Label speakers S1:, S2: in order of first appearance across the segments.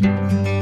S1: Música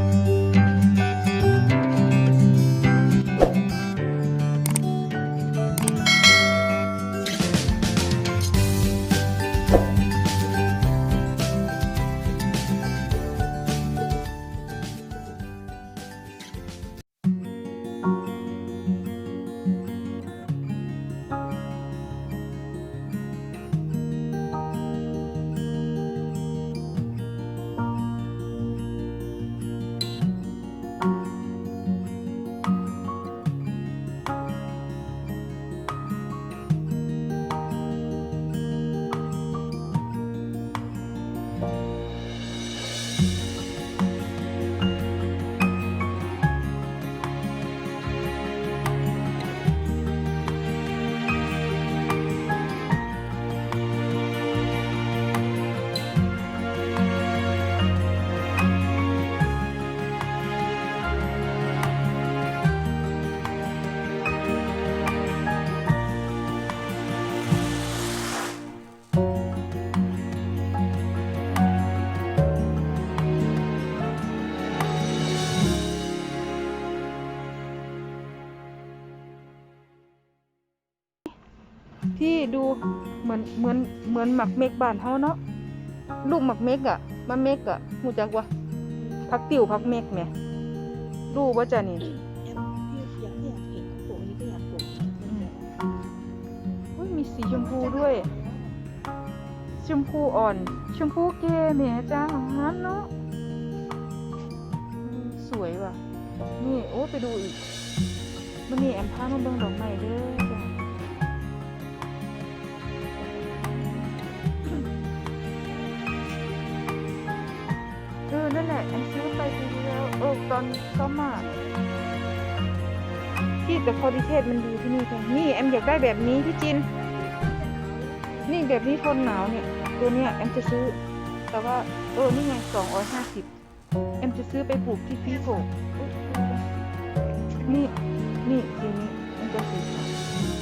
S1: พี่ดูเหมือนเหมือนเหมือนหมักเมกบ้านเฮาเนาะลูกหมักเมกอะมาเมกอะหูจักวะพักติ๋วพักเมกแหมรู้ว่าจะนี่
S2: มี
S1: สีชมพูด้วย ชมพูอ่อน ชมพูแก่แหม่จ้าของนั้นเนาะสวยว่ะ นี่ โอ้ ไปดูอีกมันนี่แอมพามาเบิ่งดอกไม้เด้อ อันแอมซื้อไปปีที่แล้วเออตอนก็มาที่แต่คอดิเทศมันดีที่นี่ค่นี่แอมอยากได้แบบนี้พี่จิน นี่แบบนี้ทนหนาวเนี่ย ตัวเนี้ยแอมจะซื้อ แต่ว่าเออนี่ไงสองร้อยห้าสิบแอมจะซื้อไปปลูกที่ฟีโกนี่นี่สีนี้มันจะสีขาว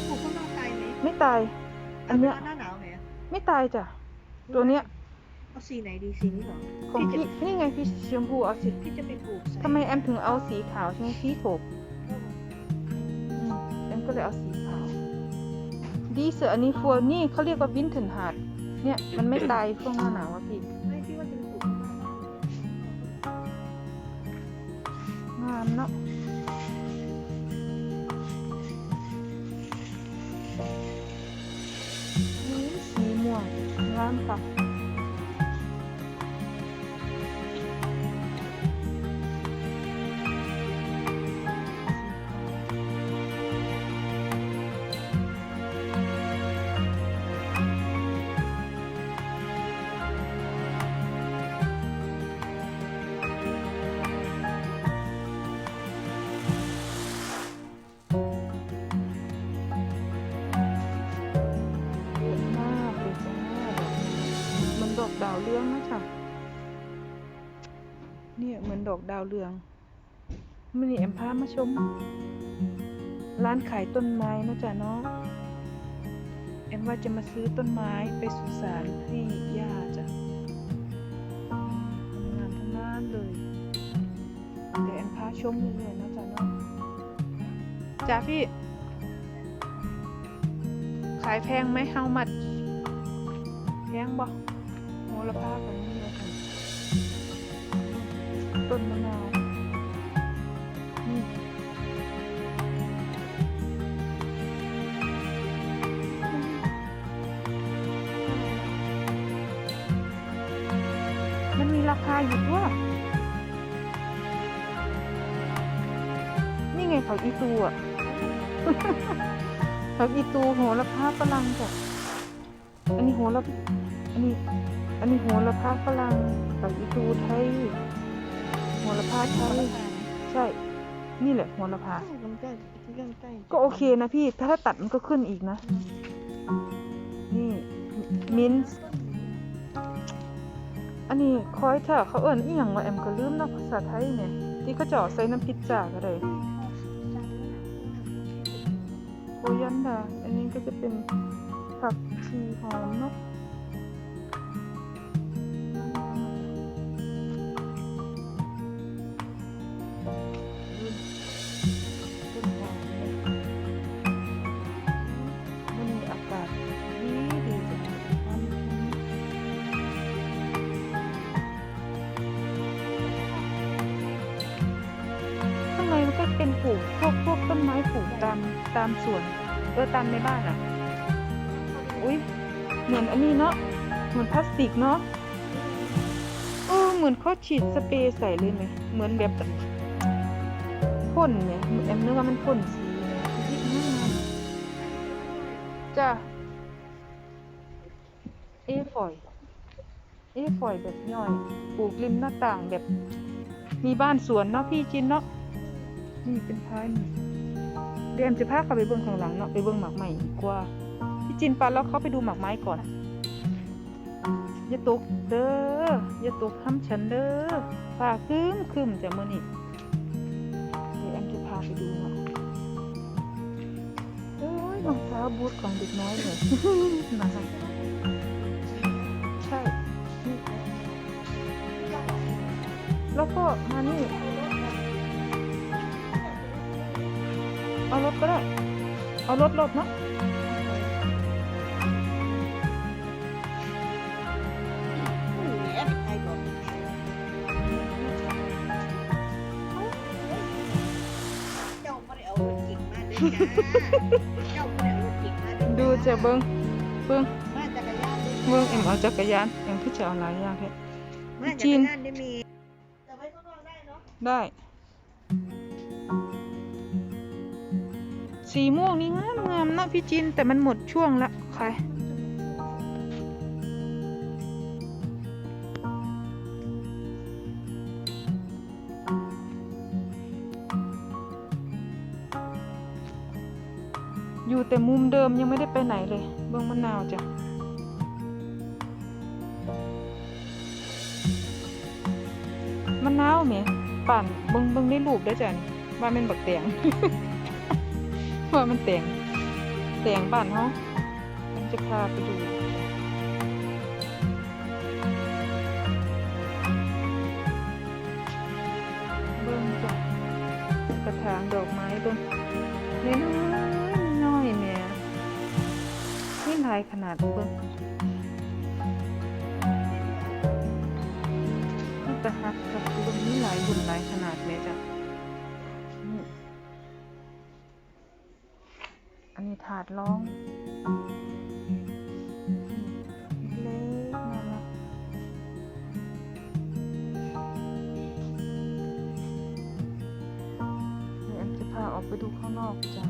S2: ปลูกข้างนอกตายไหม
S1: ไม่ตาย อันเนี้ย
S2: หน้าหนาวไหม
S1: ไม่ตายจ้ะตัวเนี้ย
S2: เอาสีไหนดีสีนี้เหรอ
S1: ของพี่นี่ไงพี่ชมพูเอาสิ
S2: พี่จะไปปลูกใส่
S1: ทำไมแอมถึงเอาสีขาวใช่ไหมฟีโกอืมแอมก็เลยเอาสีขาวดีเสืออันนี้ฟัวนี่เขาเรียกว่าวินเทนฮาร์ดเนี่ยมันไม่ตายช่วงหน้าหนาวอะพี่
S2: ไม่พี่ว่าจะไปปลูกข้างนอก
S1: งามเนาะนี่สีม่วงงามค่ะ รืองนะจ๊ะเนี่ยเหมือนดอกดาวเรืองมันนี่แอมพามาชม ร้านขายต้นไม้นะจ๊ะเนาะแอมว่าจะมาซื้อต้นไม้ไปสุสานให้ย่าจ้ะงามทั้งนั้นเลยเดี๋ยวแอมพาชมเรื่อยนะจ๊ะเนาะจ้าพี่ ขายแพงไหม how much แพงบ่ โหระพาแบบนี้เลยค่ะต้นมะนาวนี่มันมีราคาอยู่ด้วยนี่ไงเขาอีตูอะผักอีตูโหระพาฝรั่งจ้ะอันนี้โหระอันนี้ อันนี้โหระพาฝรั่งผักอีตูไทยโหระพาไทยใช่ นี่แหละโหระพา
S2: ก็
S1: โอเคนะพี่ ถ้าตัดมันก็ขึ้นอีกนะ นี่มินส์อันนี้คอยเถอะเขาเอิ้นอีหยังว่าแอมก็ลืมนะภาษาไทยเนี่ยที่เขาเจาะใส่น้ำพริกจาก็ได้โคยันดาอันนี้ก็จะเป็นผักชีหอมเนาะามตามสวนเออตามในบ้านอะ อุ้ยเหมือนอันนี้เนาะเหมือนพลาสติกเนาะเออเหมือนเขาฉีดสเปรย์ใส่เลยไหมเหมือนแบบพ่นเนี่ยแอมนึกว่ามันพ่นสีเนี่ยที่น่างามจ้ะเอฝอยเอฝอยแบบย่อยปลูกริมหน้าต่างแบบ มีบ้านสวนเนาะพี่จินเนาะนี่เป็นท้ายนี่ ดี๋ยวแอมจะพาเขาไปเบิ่งข้างหลังเนาะไปเบิ่งหมากใหม่ดีกว่าพี่จินปาแล้วเขาไปดูหมากไม้ก่อนอย่าตกเด้ออย่าตกห้ำฉันเด้อฟ้าครึ้มครึ้มจะมื่อนี้เดี๋ยวแอมจะพาไปดูเนาะโอ้ยรองเท้าบูทของเด็กน้อยเลยนะคะใช่ แล้วก็มานี่ เอารถก็ได้ เอารถรถเนาะ
S2: แอปไทยบอกเจ้าไม่ได้เอารถเก่งมาด้วยจ้าเจ้าไม่ได้เอารถเก่งมาด้วย
S1: ดูจะเบิ้งเบิ้ง
S2: มาจักรยานด้วย
S1: เบิ้งเอ็มเอาจักรยานเอ็มคือจะเอาหลายอย่างแท้
S2: มาจักรยานได้
S1: สีม่วงนี่งามงามนะพี่จินแต่มันหมดช่วงละใครอยู่แต่มุมเดิมยังไม่ได้ไปไหนเลย เบิ้องมะนาวจ้ะมะนาวแหมปั่นเบิ่งเบิ่งในรูปได้จ้ะนี่ว่ามันบักแตง ว่ามันแตงแตงบ้านเฮาผมจะพาไปดูเบิ่งจ้ะกระถางดอกไม้เบิ่งน้อยๆน้อยแม่นี่ลายขนาดเบิ่งนี่ตะฮักกับตรงนี้หลายหุ่นหลายขนาดเลยจ้ะ ถาดร้องเล็กน่ารักเดี๋ยวแอมจะพาออกไปดูข้างนอกจ้ะ